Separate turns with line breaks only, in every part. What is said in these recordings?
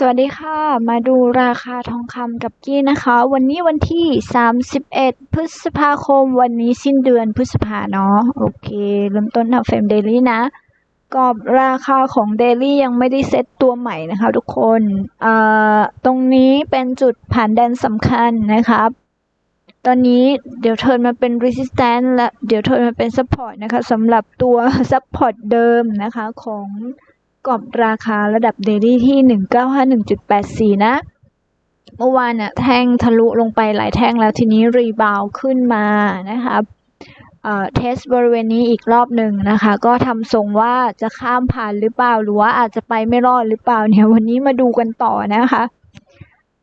สวัสดีค่ะ มาดูราคาทองคำกับกี้นะคะ วันนี้วันที่ 31 พฤษภาคม วันนี้สิ้นเดือนพฤษภาเนาะ โอเค เริ่มต้นทำเฟรมเดลี่นะกรอบราคาของเดลี่ยังไม่ได้เซตตัวใหม่นะคะทุกคนเอ่อตรงนี้เป็นจุดผ่านแดนสำคัญนะครับ ตอนนี้เดี๋ยวเทิร์นมาเป็น resistance และเดี๋ยวเทิร์นมาเป็น support นะคะสำหรับตัว support เดิมนะคะของ กรอบราคาระดับเดลี่ที่ 1951.84 นะ เมื่อวานน่ะแท่งทะลุลงไปหลายแท่งแล้วทีนี้รีบาวขึ้นมานะครับเอ่อเทสบริเวณนี้อีกรอบหนึ่งนะคะ ก็ทำทรงว่าจะข้ามผ่านหรือเปล่า หรือว่าอาจจะไปไม่รอดหรือเปล่าเนี่ยวันนี้มาดูกันต่อนะคะ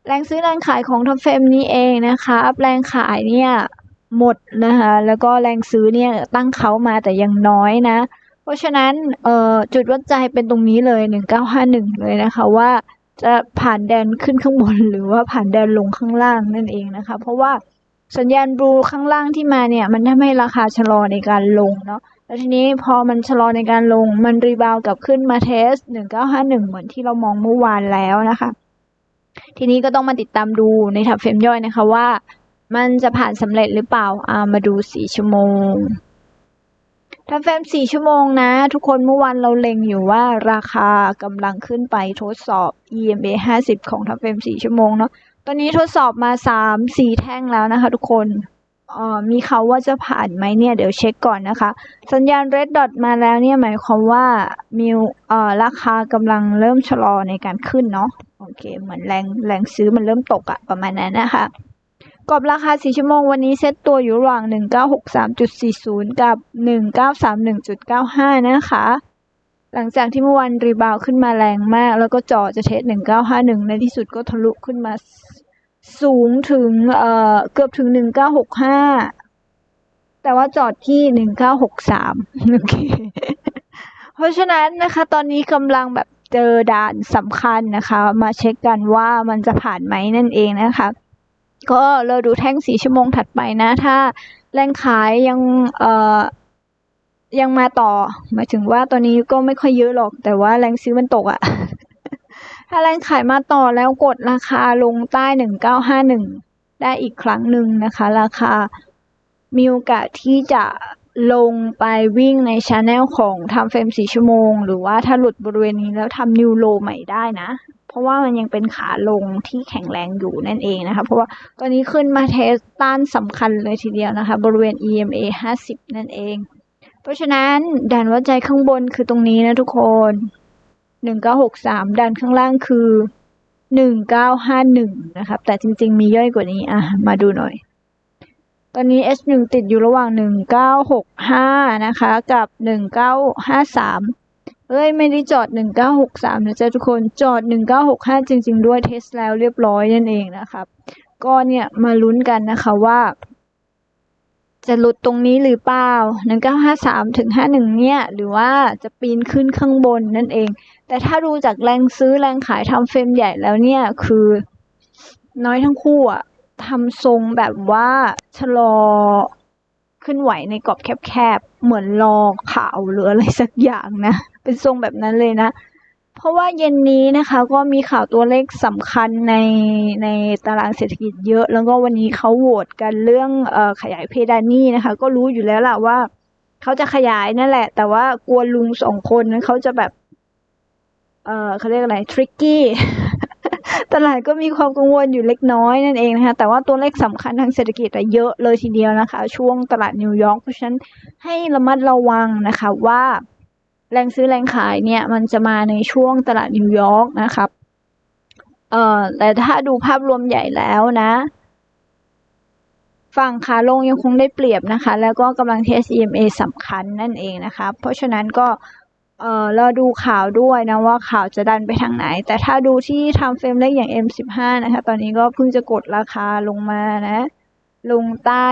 แรงซื้อแรงขายของทอมเฟมนี้เองนะคะแรงขายเนี่ยหมดนะคะ แล้วก็แรงซื้อเนี่ยตั้งเขามาแต่ยังน้อยนะ เพราะฉะนั้นเออจุดวัดใจเป็นตรงนี้เลย 1951 เลยนะคะว่าจะผ่านแดนขึ้นข้างบนหรือว่าผ่านแดนลงข้างล่างนั่นเองนะคะ เพราะว่าสัญญาณบลูข้างล่างที่มาเนี่ยมันทำให้ราคาชะลอในการลงเนาะแล้วทีนี้พอมันชะลอในการลงมันรีบาวกลับขึ้นมาเทส 1951 เหมือนที่เรามองเมื่อวานแล้วนะคะ ทีนี้ก็ต้องมาติดตามดูในทับเฟรมย่อยนะคะว่า มันจะผ่านสำเร็จหรือเปล่าอามาดู 4 ชั่วโมง ทับเฟรม4ชั่วโมงนะ ทุกคนเมื่อวานเราเล็งอยู่ว่าราคากำลังขึ้นไปทดสอบ EMA 50 ของทับเฟรม4ชั่วโมงเนาะตอนนี้ทดสอบมา3 4แท่งแล้วนะคะทุกคนออมีเขาว่าจะผ่านไหมเนี่ย เดี๋ยวเช็คก่อนนะคะ สัญญาณ red dot มาแล้วเนี่ยหมายความว่ามีเอ่อราคากำลังเริ่มชะลอในการขึ้นเนาะโอเค เหมือนแรงแรงซื้อมันเริ่มตกอะประมาณนั้นนะคะ กรอบราคา 4 ชั่วโมงวันนี้เซ็ตตัวอยู่ระหว่าง 1963.40 กับ 1931.95 นะคะ หลังจากที่เมื่อวันรีบาวขึ้นมาแรงมาก แล้วก็จ่อจะเทส1951 ในที่สุดก็ทะลุขึ้นมาสูงถึงเอ่อเกือบถึง 1965 แต่ว่าจอดที่ 1963 โอเค เพราะฉะนั้นนะคะ ตอนนี้กำลังแบบเจอด่านสำคัญนะคะ มาเช็คกันว่ามันจะผ่านไหมนั่นเองนะคะ ก็เราดูแท่งสีชั่วโมงถัดไปนะ ถ้าแรงขายยังเอ่อยังมาต่อหมายถึงว่าตอนนี้ก็ไม่ค่อยเยอะหรอก แต่ว่าแรงซื้อมันตกอะถ้าแรงขายมาต่อแล้วกดราคาลงใต้1951ได้อีกครั้งหนึ่งนะคะ ราคามีโอกาสที่จะลงไปวิ่งในช n แนลของทำเฟรม4ชั่วโมง หรือว่าถ้าหลุดบริเวณนี้แล้วทำนิวโลใหม่ได้นะ ราะว่ามันยังเป็นขาลงที่แข็งแรงอยู่นั่นเองนะคะ เพราะว่าตอนนี้ขึ้นมาเทสต้านสำคัญเลยทีเดียวนะคะ บริเวณ EMA 50 นั่นเอง เพราะฉะนั้นด่านวัดใจข้างบนคือตรงนี้นะทุกคน 1963ด่านข้างล่างคือ 1951 นะครับ แต่จริง ๆ มีย่อยกว่านี้อะมาดูหน่อย ตอนนี้ S1 ติดอยู่ระหว่าง 1965 นะคะ กับ 1953 เอ้ยไม่ได้จอด 1963 นะจ๊ะทุกคนจอด 1965 จริง ๆ ด้วยเทสแล้วเรียบร้อยนั่นเองนะครับ ก็เนี่ยมาลุ้นกันนะคะว่า จะหลุดตรงนี้หรือเปล่า 1953 ถึง 51 เนี่ย หรือว่าจะปีนขึ้นข้างบนนั่นเอง แต่ถ้าดูจากแรงซื้อแรงขายทำเฟรมใหญ่แล้วเนี่ย คือ น้อยทั้งคู่อะทำทรงแบบว่าชะลอขึ้นไหวในกรอบแคบๆ เหมือนรอข่าวหรืออะไรสักอย่างนะ เป็นทรงแบบนั้นเลยนะ เพราะว่าเย็นนี้นะคะก็มีข่าวตัวเลขสำคัญในในตารางเศรษฐกิจเยอะ แล้วก็วันนี้เขาโหวตกันเรื่องอขยายเพดานหนี้นะคะ ก็รู้อยู่แล้วล่ะว่าเขาจะขยายนั่นแหละ แต่ว่ากลัวลุงสองคนนั้นเขาจะแบบ เออเขาเรียกอะไรทริกกี้ตลาดก็มีความกังวลอยู่เล็กน้อยนั่นเองนะคะ แต่ว่าตัวเลขสำคัญทางเศรษฐกิจอะเยอะเลยทีเดียวนะคะ ช่วงตลาดนิวยอร์กเพราะฉะนั้นให้ระมัดระวังนะคะว่า แรงซื้อแรงขายเนี่ยมันจะมาในช่วงตลาดนิวยอร์กนะครับเอ่อแต่ถ้าดูภาพรวมใหญ่แล้วนะ ฝั่งขาลงยังคงได้เปรียบนะคะ แล้วก็กำลังเทส EMA สำคัญนั่นเองนะคะเพราะฉะนั้นก็เอ่อเราดูข่าวด้วยนะว่าข่าวจะดันไปทางไหน แต่ถ้าดูที่ทำเฟรมเล็กอย่าง M15 นะคะ ตอนนี้ก็เพิ่งจะกดราคาลงมานะ ลงใต้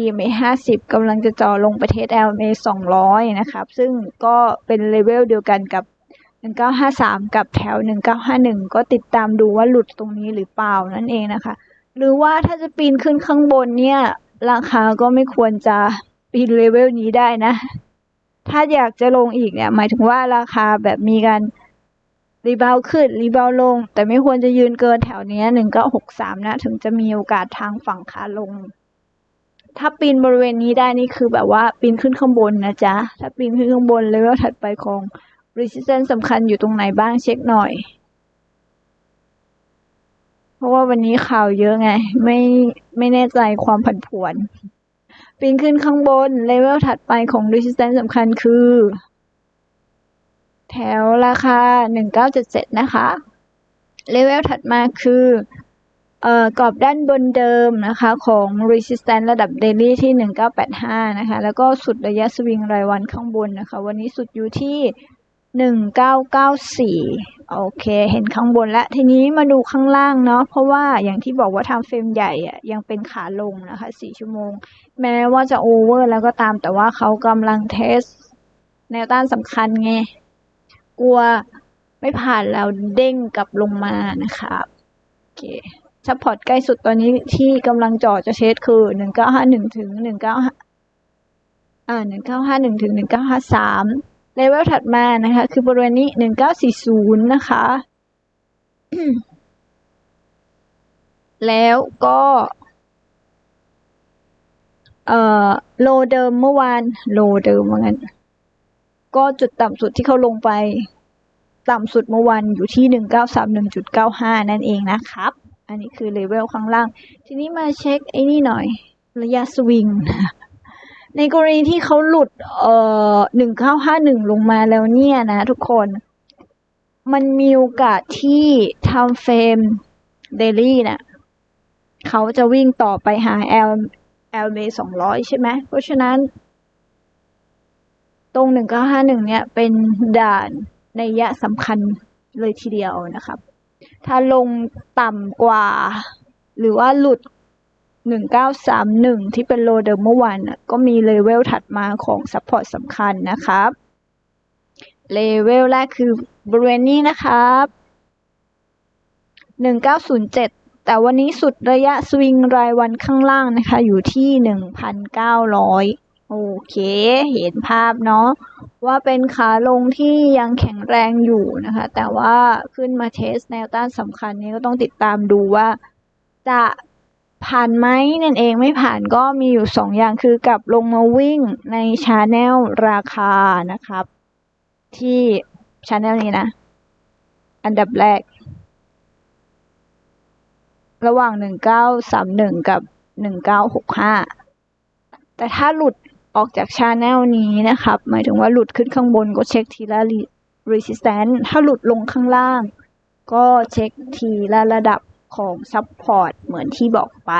EMA 50กำลังจะจ่อลงประเทศ LMA 200 นะครับ ซึ่งก็เป็นเลเวลเดียวกันกับ 1953 กับแถว 1951 ก็ติดตามดูว่าหลุดตรงนี้หรือเปล่านั่นเองนะคะ หรือว่าถ้าจะปีนขึ้นข้างบนเนี่ย ราคาก็ไม่ควรจะปีนเลเวลนี้ได้นะ ถ้าอยากจะลงอีกเนี่ย หมายถึงว่าราคาแบบมีการรีบาวขึ้นรีบาวลง แต่ไม่ควรจะยืนเกินแถวเนี้หนึ่งก็หกสามนะ ถึงจะมีโอกาสทางฝั่งขาลง ถ้าปีนบริเวณนี้ได้นี่คือแบบว่าปีนขึ้นข้างบนนะจ๊ะ ถ้าปีนขึ้นข้างบนเลเวลถัดไปของ resistance สำคัญอยู่ตรงไหนบ้างเช็คหน่อย เพราะว่าวันนี้ข่าวเยอะไง ไม่ไม่แน่ใจความผันผวน ปีนขึ้นข้างบนเลเวลถัดไปของ resistance สำคัญคือ แถวราคา 1977 นะคะเลเวลถัดมาคือเอ่อ กรอบด้านบนเดิมนะคะของ resistance ระดับ daily ที่ 1985 นะคะ แล้วก็สุดระยะสวิงรายวันข้างบนนะคะ วันนี้สุดอยู่ที่ 1994 โอเค เห็นข้างบนแล้ว ทีนี้มาดูข้างล่างเนาะ เพราะว่าอย่างที่บอกว่าทำเฟรมใหญ่อะยังเป็นขาลงนะคะ 4 ชั่วโมง แม้ว่าจะโอเวอร์แล้วก็ตาม แต่ว่าเขากำลังเทส แนวต้านสำคัญไง กลัวไม่ผ่านแล้วเด้งกลับลงมานะคะโอเค ซัพพอร์ตใกล้สุดตอนนี้ที่กำลังจ่อจะเทสคือ1951ถึง195อ่า1951ถึง1953เลเวลถัดมานะคะ คือบริเวณนี้1940นะคะ แล้วก็เอ่อโลเดิมเมื่อวานโลเดิมว่างั้นก็จุดต่ำสุดที่เขาลงไป ต่ำสุดเมื่อวานอยู่ที่ 1931.95 นั่นเองนะครับ อันนี้คือเลเวลข้างล่าง ทีนี้มาเช็คไอ้นี่หน่อย ระยะสวิง ในกรณีที่เขาหลุดเอ่อ1951ลงมาแล้วเนี่ยนะทุกคน มันมีโอกาสที่ทำเฟรมเดลี่น่ะเขาจะวิ่งต่อไปหา L L b 200ใช่ไหม เพราะฉะนั้น ตรง1951เนี่ยเป็นด่านในยะสำคัญเลยทีเดียวนะครับ ถ้าลงต่ำกว่า หรือว่าหลุด 1931 ที่เป็นโลเดิมเมื่อวานน่ะก็มีเลเวลถัดมาของซัพพอร์ตสำคัญนะครับเลเวลแรกคือบริเวณนี้นะครับ 1907 แต่วันนี้สุดระยะสวิงรายวันข้างล่างนะคะ อยู่ที่ 1,900 โอเค เห็นภาพเนาะ ว่าเป็นขาลงที่ยังแข็งแรงอยู่นะคะ แต่ว่าขึ้นมาเทสแนวต้านสำคัญนี้ก็ต้องติดตามดูว่าจะผ่านไหมนั่นเองไม่ผ่านก็มีอยู่สองอย่างคือกลับลงมาวิ่งในชาแนลราคานะครับ ที่ชาแนลนี้นะ อันดับแรก ระหว่าง 1931 กับ 1965 แต่ถ้าหลุด ออกจากชาแนลนี้นะครับ หมายถึงว่าหลุดขึ้นข้างบนก็เช็คทีละ resistance ถ้าหลุดลงข้างล่าง ก็เช็คทีละระดับของ support เหมือนที่บอกไป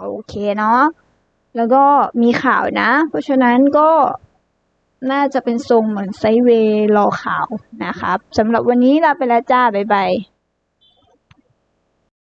โอเคเนาะแล้วก็มีข่าวนะ เพราะฉะนั้นก็น่าจะเป็นทรงเหมือนไซเวย์รอข่าวนะครับสำหรับวันนี้ลาไปแล้วจ้า บ๊ายบาย